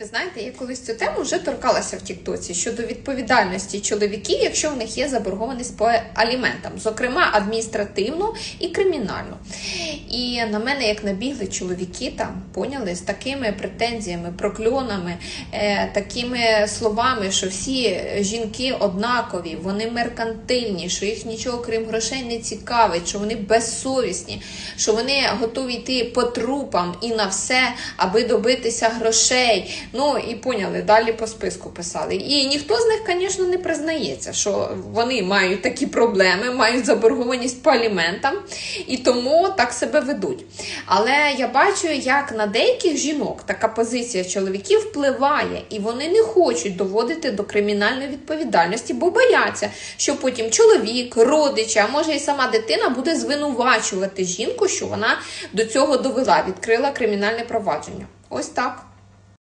Ви знаєте, я колись цю тему вже торкалася в Тіктоці щодо відповідальності чоловіків, якщо в них є заборгованість по аліментам, зокрема адміністративну і кримінальну. І на мене, як набігли чоловіки, там поняли з такими претензіями, прокльонами, е, такими словами, що всі жінки однакові, вони меркантильні, що їх нічого крім грошей не цікавить, що вони безсовісні, що вони готові йти по трупам і на все, аби добитися грошей. Ну і поняли, далі по списку писали. І ніхто з них, звісно, не признається, що вони мають такі проблеми, мають заборгованість по аліментам і тому так себе ведуть. Але я бачу, як на деяких жінок така позиція чоловіків впливає, і вони не хочуть доводити до кримінальної відповідальності, бо бояться, що потім чоловік, родичі, а може і сама дитина буде звинувачувати жінку, що вона до цього довела, відкрила кримінальне провадження. Ось так.